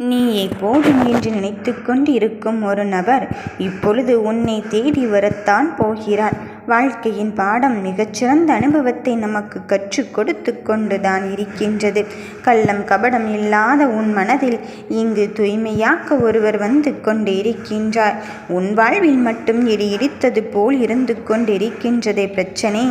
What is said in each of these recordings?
நீயே போதும் என்று நினைத்து கொண்டு இருக்கும் ஒரு நபர் இப்பொழுது உன்னை தேடி வரத்தான் போகிறார். வாழ்க்கையின் பாடம் மிகச்சிறந்த அனுபவத்தை நமக்கு கற்றுக் கொடுத்து கொண்டுதான் இருக்கின்றது. கள்ளம் கபடம் இல்லாத உன் மனதில் இங்கு தூய்மையாக்க ஒருவர் வந்து கொண்டிருக்கின்றார் உன் வாழ்வில் மட்டும் இடி இடித்தது போல் இருந்து கொண்டிருக்கின்றதே. பிரச்சனை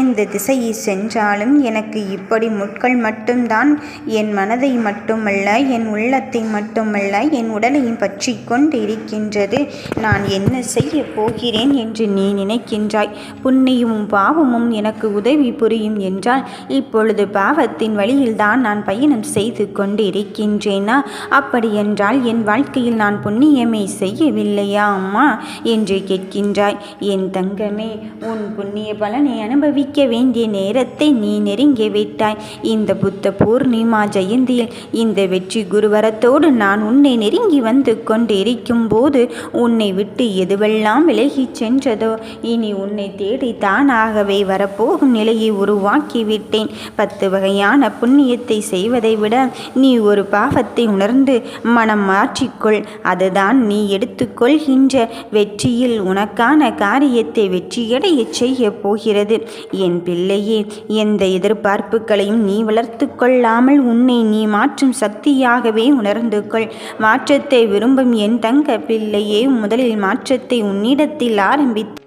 எந்த திசையை சென்றாலும் எனக்கு இப்படி முட்கள் மட்டும்தான். என் மனதை மட்டுமல்ல என் உள்ளத்தை மட்டுமல்ல என் உடலையும் பற்றி கொண்டு இருக்கின்றது. நான் என்ன செய்ய போகிறேன் என்று நீ நினைக்கின்றாய். புண்ணியமும் பாவமும் எனக்கு உதவி புரியும் என்றால் இப்பொழுது பாவத்தின் வழியில்தான் நான் பயணம் செய்து கொண்டிருக்கின்றேனா? அப்படியென்றால் என் வாழ்க்கையில் நான் புண்ணியமே செய்யவில்லையா அம்மா? என்று கேட்கின்றாய். என் தங்கமே உன் புண்ணிய பலனை அனுபவிக்க வேண்டிய நேரத்தை நீ நெருங்கி விட்டாய். இந்த புத்த பூர்ணிமா ஜெயந்தியில் இந்த வெற்றி குருவரத்தோடு நான் உன்னை நெருங்கி வந்து கொண்டிருக்கும் போது உன்னை விட்டு எதுவெல்லாம் விலகிச் சென்றதோ இனி உன்னை தேடித்தான் ஆகவே வரப்போகும் நிலையை உருவாக்கிவிட்டேன். பத்து வகையான புண்ணியத்தை செய்வதை விட நீ ஒரு பாவத்தை உணர்ந்து மனம் மாற்றிக்கொள். அதுதான் நீ எடுத்துக்கொள்கின்ற வெற்றியில் உனக்கான காரியத்தை வெற்றியடைய செய்ய போகிறது. என் பிள்ளையே எந்த எதிர்பார்ப்புகளையும் நீ வளர்த்து கொள்ளாமல் உன்னை நீ மாற்றும் சக்தியாகவே உணர்ந்து கொள். மாற்றத்தை விரும்பும் என் தங்க பிள்ளையே முதலில் மாற்றத்தை உன்னிடத்தில் ஆரம்பித்து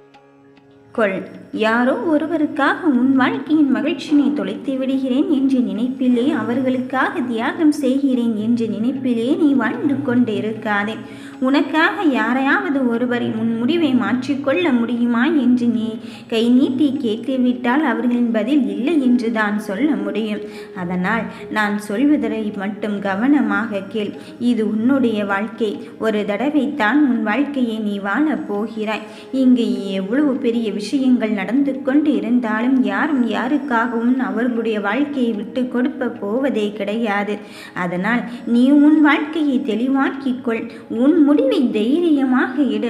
கொள் யாரோ ஒருவருக்காக உன் வாழ்க்கையின் மகிழ்ச்சியை தொலைத்து விடுகிறேன் என்ற நினைப்பிலே அவர்களுக்காக தியாகம் செய்கிறேன் என்ற நினைப்பிலே நீ வாழ்ந்து கொண்டு இருக்காதே உனக்காக யாரையாவது ஒருவரை உன் முடிவை மாற்றிக்கொள்ள முடியுமா என்று நீ கை நீட்டி கேட்டுவிட்டால் அவர்களின் பதில் இல்லை என்று தான் சொல்ல முடியும். அதனால் நான் சொல்வதை மட்டும் கவனமாக கேள். இது உன்னுடைய வாழ்க்கை. ஒரு தடவை தான் உன் வாழ்க்கையை நீ வாழப் போகிறாய். இங்கு எவ்வளவு பெரிய விஷயங்கள் நடந்து கொண்டு இருந்தாலும் யாரும் யாருக்காகவும் அவர்களுடைய வாழ்க்கையை விட்டு கொடுப்ப போவதே கிடையாது. அதனால் நீ உன் வாழ்க்கையை தெளிவாக்கிக்கொள். உன் முடிவை தைரியமாக இடு.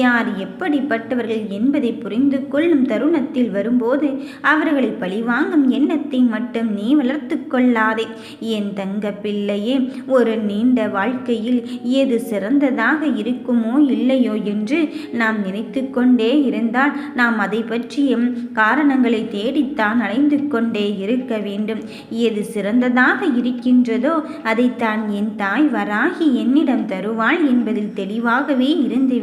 யார் எப்படிப்பட்டவர்கள் என்பதை புரிந்து கொள்ளும் தருணத்தில் வரும்போது அவர்களை பழிவாங்கும் எண்ணத்தை மட்டும் நீ வளர்த்து கொள்ளாதே. என் தங்க பிள்ளையே ஒரு நீண்ட வாழ்க்கையில் எது சிறந்ததாக இருக்குமோ இல்லையோ என்று நாம் நினைத்து கொண்டே இருந்தால் நாம் அதை பற்றி பற்றியும் காரணங்களை தேடித்தான் அலைந்து கொண்டே இருக்க வேண்டும். எது சிறந்ததாக இருக்கின்றதோ அதைத்தான் என் தாய் வராகி என்னிடம் தருவாள் என்பதில் தெளிவாகவே இருந்து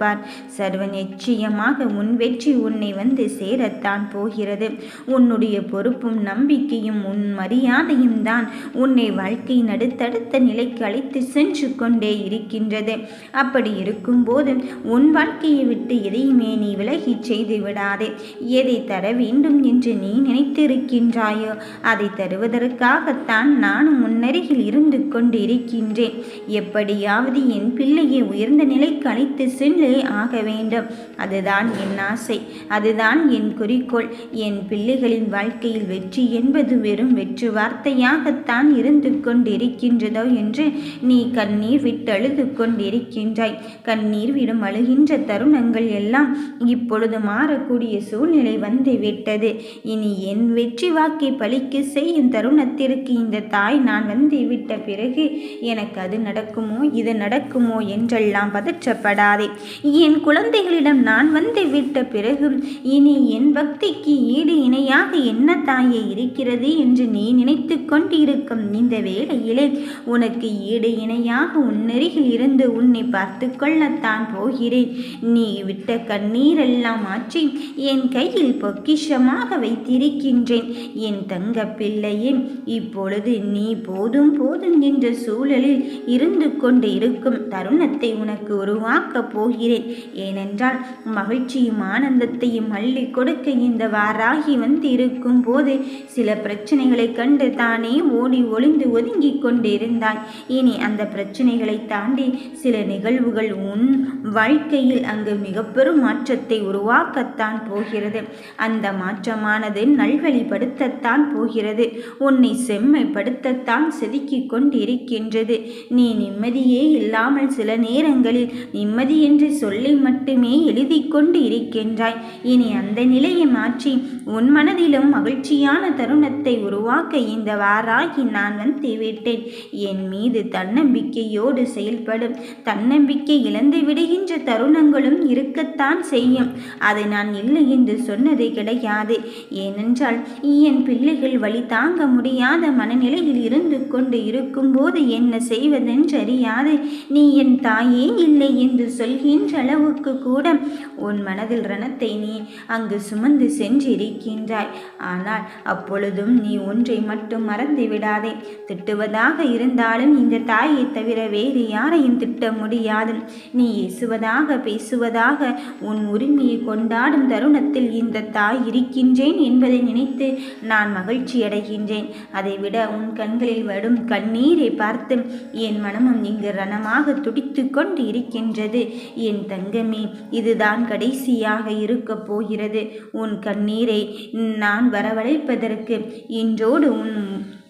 பார். சர்வ நிச்சயமாக உன் வெற்றி உன்னை வந்து சேரத்தான் போகிறது. உன்னுடைய பொறுப்பும் நம்பிக்கையும் உன் மரியாதையும் தான் உன்னை வாழ்க்கையின் அடுத்தடுத்த நிலைக்கு அழைத்து சென்று கொண்டே இருக்கின்றது. அப்படி இருக்கும்போது உன் வாழ்க்கையை விட்டு எதையுமே நீ விலகி செய்து விடாதே. எதை தர வேண்டும் என்று நீ நினைத்திருக்கின்றாயோ அதை தருவதற்காகத்தான் நான் முன்னருகில் இருந்து கொண்டு இருக்கின்றேன் எப்படியாவது என் பிள்ளையை உயர்ந்த நிலைக்கு அழைத்து சென்றே ஆக வேண்டும். அதுதான் என் ஆசை. அதுதான் என் குறிக்கோள். என் பிள்ளைகளின் வாழ்க்கையில் வெற்றி என்பது வெறும் வெற்று வார்த்தையாகத்தான் இருந்து கொண்டிருக்கின்றதோ என்று நீ கண்ணீர் விட்டழுது கொண்டிருக்கின்றாய். கண்ணீர் விடும் அழுகின்ற தருணங்கள் எல்லாம் இப்பொழுது மாறக்கூடிய சூழ்நிலை வந்து விட்டது இனி என் வெற்றி வாக்கை பழிக்க செய்யும் தருணத்திற்கு இந்த தாய் நான் வந்து விட்ட பிறகு எனக்கு அது நடக்குமோ இது நடக்குமோ என்றெல்லாம் பதற்றப்படாதே. என் குழந்தைகளிடம் நான் வந்து விட்ட பிறகு இனி என் பக்திக்கு ஈடு இணையாக என்ன தாயே இருக்கிறது என்று நீ நினைத்து கொண்டிருக்கும் இந்த வேளையிலே உனக்கு ஈடு இணையாக உன்னருகில் இருந்து உன்னை பார்த்து கொள்ளத்தான் போகிறேன். நீ விட்ட கண்ணீரெல்லாம் ஆற்றி என் கையில் பொக்கிஷமாக வைத்திருக்கின்றேன். என் தங்க பிள்ளையே இப்பொழுது நீ போதும் போதும் என்ற சூழலில் இருந்து கொண்டு இருக்கும் தருணத்தை உனக்கு உருவாக்கப் போகிறேன். ஏனென்றால் மகிழ்ச்சியும் ஆனந்தத்தையும் அள்ளி கொடுக்க இந்த வாராகி வந்து இருக்கும் போது சில பிரச்சனைகளை கண்டு தானே ஓடி ஒளிந்து ஒதுங்கி கொண்டிருந்தாய். இனி அந்த பிரச்சனைகளை தாண்டி சில நிகழ்வுகள் உன் வாழ்க்கையில் அங்கு மிக பெரும் மாற்றத்தை உருவாக்கத்தான் போ போகிறது. அந்த மாற்றமானது நல்வழிப்படுத்தத்தான் போகிறது. உன்னை செம்மைப்படுத்தத்தான் செதுக்கிக் கொண்டிருக்கின்றது. நீ நிம்மதியே இல்லாமல் சில நேரங்களில் நிம்மதி என்று சொல்லி மட்டுமே எழுதி கொண்டு இருக்கின்றாய் இனி அந்த நிலையை மாற்றி உன் மனதிலும் மகிழ்ச்சியான தருணத்தை உருவாக்க இந்த வாராகி நான் வந்து விட்டேன். என் மீது தன்னம்பிக்கையோடு செயல்படும். தன்னம்பிக்கை இழந்து விடுகின்ற தருணங்களும் இருக்கத்தான் செய்யும். அது நான் இல்லை என்று சொன்னது கிடையாது. ஏனென்றால் என் பிள்ளைகள் வழி தாங்க முடியாத மனநிலையில் இருந்து கொண்டு இருக்கும்போது என்ன செய்வதென்றறியாது. நீ என் தாயே இல்லை என்று சொல்கின்ற அளவுக்கு கூட உன் மனதில் ரணத்தை நீ அங்கு சுமந்து இருக்கின்றாய். ஆனால் அப்பொழுதும் நீ ஒன்றை மட்டும் மறந்து விடாதே. திட்டுவதாக இருந்தாலும் இந்த தாயை தவிர வேறு யாரையும் திட்ட முடியாது. நீ ஏசுவதாக பேசுவதாக உன் உரிமையை கொண்டாடும் தருணத்தில் இந்த தாய் இருக்கின்றேன் என்பதை நினைத்து நான் மகிழ்ச்சி அடைகின்றேன். அதைவிட உன் கண்களில் வரும் கண்ணீரை பார்த்து என் மனமும் இங்கு ரணமாக துடித்து கொண்டு இருக்கின்றது. என் தங்கமே இதுதான் கடைசியாக இருக்கப் போகிறது. உன் கண்ணீரை நான் வரவழைப்பதற்கு இன்றோடு உன்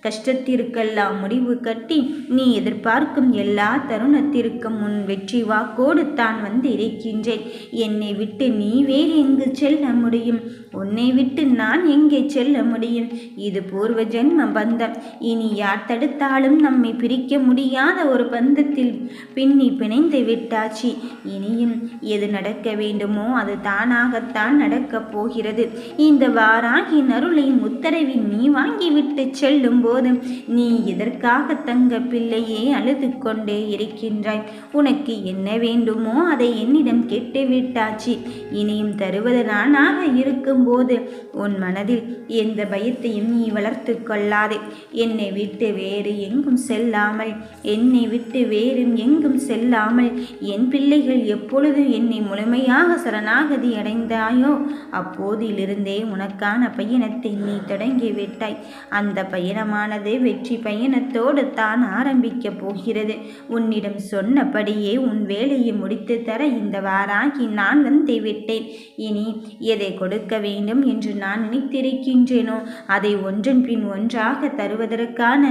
கஷ்டத்திற்கெல்லாம் முடிவு கட்டி நீ எதிர்பார்க்கும் எல்லா தருணத்திற்கும் உன் வெற்றி வாக்கோடு தான் வந்து இருக்கின்றேன் என்னை விட்டு நீ வேறு எங்கு செல்ல முடியும்? உன்னை விட்டு நான் எங்கே செல்ல முடியும்? இது பூர்வ ஜென்ம பந்தம். இனி யார் தடுத்தாலும் நம்மை பிரிக்க முடியாத ஒரு பந்தத்தில் பின்னி பிணைந்து விட்டாச்சு. இனியும் எது நடக்க வேண்டுமோ அது தானாகத்தான் நடக்கப் போகிறது. இந்த வாராகி நருளின் உத்தரவை நீ வாங்கிவிட்டு செல்லும் போது நீ எதற்காக தங்க பிள்ளையே அழுது கொண்டே இருக்கின்றாய்? உனக்கு என்ன வேண்டுமோ அதை என்னிடம் கேட்டு விட்டாச்சு. இனியும் தருவது நானாக இருக்கும்போது உன் மனதில் எந்த பயத்தையும் நீ வளர்த்து கொள்ளாதே. என்னை விட்டு வேறு எங்கும் செல்லாமல் என்னை விட்டு வேறு எங்கும் செல்லாமல் என் பிள்ளைகள் எப்பொழுது என்னை முழுமையாக சரணாகதி அடைந்தாயோ அப்போதிலிருந்தே உனக்கான பயணத்தை நீ தொடங்கிவிட்டாய் அந்த பயணமாக பயணமானது வெற்றி பயணத்தோடு தான் ஆரம்பிக்கப் போகிறது. உன்னிடம் சொன்னபடியே உன் வேலையை முடித்து தர இந்த வாராகி நான் வந்து விட்டேன். இனி எதை கொடுக்க வேண்டும் என்று நான் நினைத்திருக்கின்றேனோ அதை ஒன்றன் பின் ஒன்றாக தருவதற்கான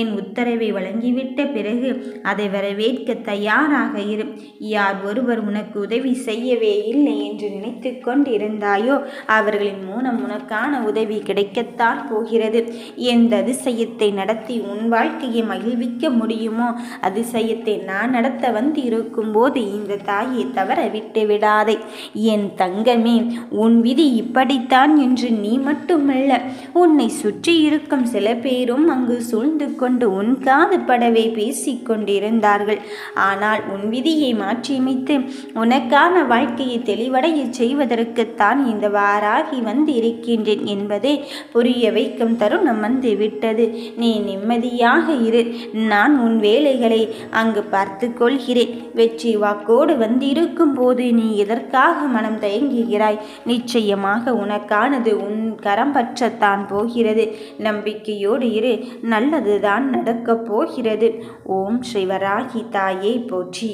என் உத்தரவை வழங்கிவிட்ட பிறகு அதை வரவேற்க தயாராக இரு. யார் ஒருவர் உனக்கு உதவி செய்யவே இல்லை என்று நினைத்து கொண்டிருந்தாயோ அவர்களின் மூலம் உனக்கான உதவி கிடைக்கத்தான் போகிறது. எந்த அதிசய அதிசயத்தை நடத்தி உன் வாழ்க்கையை மகிழ்விக்க முடியுமோ? அதிசயத்தை நான் நடத்த வந்து இருக்கும்போது இந்த தாயை தவற விட்டு விடாதே. என் தங்கமே உன் விதி இப்படித்தான் என்று நீ மட்டுமல்ல. உன்னை சுற்றி இருக்கும் சில பேரும் அங்கு சூழ்ந்து கொண்டு உன் காது படவே பேசிக் கொண்டிருந்தார்கள். ஆனால் உன் விதியை மாற்றியமைத்து உனக்கான வாழ்க்கையை தெளிவடைய செய்வதற்குத்தான் இந்த வாராகி வந்து இருக்கின்றேன் என்பதை புரிய வைக்கும் தருணம் வந்து விட்டது இருக்கிறது நீ நிம்மதியாக இரு. நான் உன் வேலைகளை அங்கு பார்த்து கொள்கிறேன். வெற்றி வாக்கோடு வந்திருக்கும் போது நீ எதற்காக மனம் தயங்குகிறாய்? நிச்சயமாக உனக்கானது உன் கரம் பற்றத்தான் போகிறது. நம்பிக்கையோடு இரு. நல்லதுதான் நடக்கப் போகிறது. ஓம் ஸ்ரீவராகி தாயை போற்றி.